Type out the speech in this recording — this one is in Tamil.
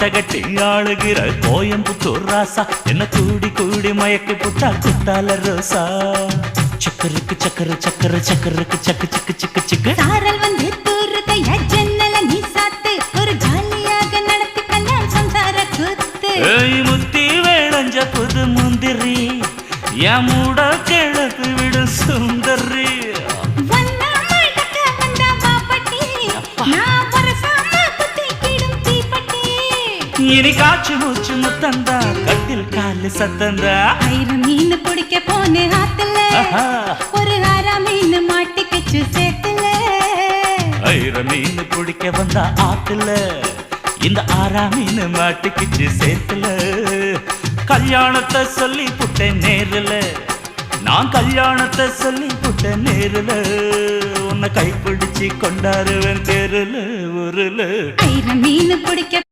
கோட்டை கட்டி ஆளுகிற கோயம்புத்தூர் ராசா. என்ன கூடி கூடி மயக்கி புட்டா குத்தால ரோசா. சக்கருக்கு சக்கர சக்கர சக்கருக்கு சக்கு சிக்கு சிக்கு சிக்கு. சாரல் வந்து தூருதைய ஜன்னல நீ சாத்து ஒரு ஜாலியாக நடத்தி கல்யாணம் சம்சார கூத்து. ஏய் முத்தி வேளஞ்ச புது முந்திரி என் மூட கிழக்கு விடு சுந்தரி. வந்தா மடக்க வந்தா பாப்பட்டி நான் இனி காச்சு மூச்சு முத்தந்தா கட்டில் காலு சத்தந்தா. ஆயிரம் மீன் பிடிக்க போன ஆத்துல. ஒரு ஆறா மீன் மாட்டிக்கிச்சு சேத்துல. ஐர மீன் பிடிக்க வந்தா ஆத்துல இந்த ஆறா மீன் மாட்டுக்குச்சு சேத்துல. கல்யாணத்தை சொல்லி புட்டேன் நேருல நான் கல்யாணத்தை சொல்லி புட்டேன் நேருல. உன்னை கைப்பிடிச்சு கொண்டாருவேன் தெருல ஆயிரம் மீன் பிடிக்க